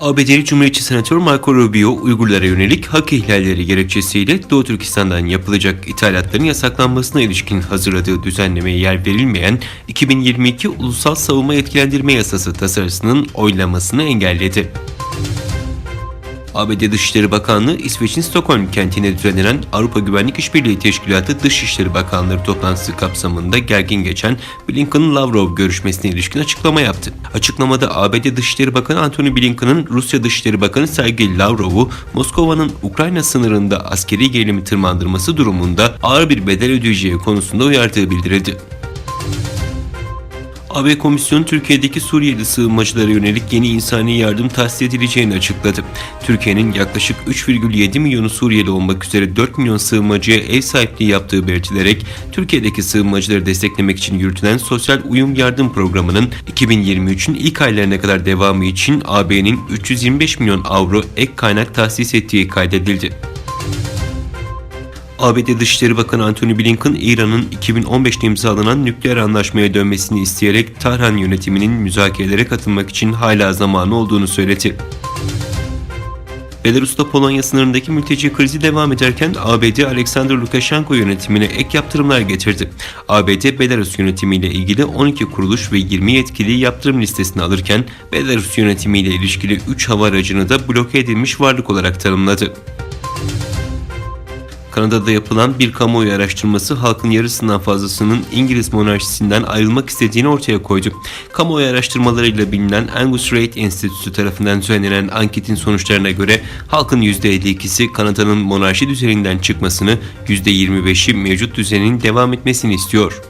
ABD'li Cumhuriyetçi Senatör Marco Rubio, Uygurlara yönelik hak ihlalleri gerekçesiyle Doğu Türkistan'dan yapılacak ithalatların yasaklanmasına ilişkin hazırladığı düzenlemeye yer verilmeyen 2022 Ulusal Savunma Yetkilendirme Yasası tasarısının oylamasını engelledi. ABD Dışişleri Bakanlığı İsveç'in Stockholm kentinde düzenlenen Avrupa Güvenlik İşbirliği Teşkilatı Dışişleri Bakanları toplantısı kapsamında gergin geçen Blinken-Lavrov görüşmesine ilişkin açıklama yaptı. Açıklamada ABD Dışişleri Bakanı Antony Blinken'ın Rusya Dışişleri Bakanı Sergey Lavrov'u Moskova'nın Ukrayna sınırında askeri gerilimi tırmandırması durumunda ağır bir bedel ödeyeceği konusunda uyardığı bildirildi. AB Komisyonu Türkiye'deki Suriyeli sığınmacılara yönelik yeni insani yardım tahsis edileceğini açıkladı. Türkiye'nin yaklaşık 3,7 milyonu Suriyeli olmak üzere 4 milyon sığınmacıya ev sahipliği yaptığı belirtilerek Türkiye'deki sığınmacıları desteklemek için yürütülen Sosyal Uyum Yardım Programı'nın 2023'ün ilk aylarına kadar devamı için AB'nin 325 milyon avro ek kaynak tahsis ettiği kaydedildi. ABD Dışişleri Bakanı Antony Blinken, İran'ın 2015'te imzalanan nükleer anlaşmaya dönmesini isteyerek Tahran yönetiminin müzakerelere katılmak için hala zamanı olduğunu söyledi. Belarus'ta Polonya sınırındaki mülteci krizi devam ederken ABD Alexander Lukashenko yönetimine ek yaptırımlar getirdi. ABD Belarus yönetimiyle ilgili 12 kuruluş ve 20 yetkiliyi yaptırım listesine alırken Belarus yönetimiyle ilişkili 3 hava aracını da bloke edilmiş varlık olarak tanımladı. Kanada'da yapılan bir kamuoyu araştırması halkın yarısından fazlasının İngiliz monarşisinden ayrılmak istediğini ortaya koydu. Kamuoyu araştırmalarıyla bilinen Angus Reid Enstitüsü tarafından düzenlenen anketin sonuçlarına göre halkın %52'si Kanada'nın monarşi düzeninden çıkmasını, %25'i mevcut düzenin devam etmesini istiyor.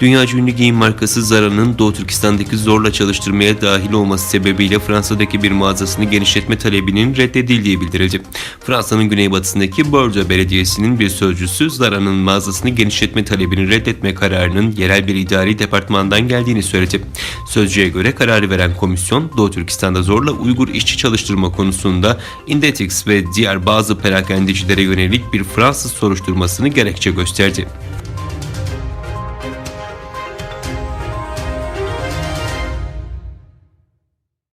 Dünyaca ünlü giyim markası Zara'nın Doğu Türkistan'daki zorla çalıştırmaya dahil olması sebebiyle Fransa'daki bir mağazasını genişletme talebinin reddedildiği bildirildi. Fransa'nın güneybatısındaki Bordeaux Belediyesi'nin bir sözcüsü Zara'nın mağazasını genişletme talebini reddetme kararının yerel bir idari departmandan geldiğini söyledi. Sözcüye göre kararı veren komisyon Doğu Türkistan'da zorla Uygur işçi çalıştırma konusunda Inditex ve diğer bazı perakendecilere yönelik bir Fransız soruşturmasını gerekçe gösterdi.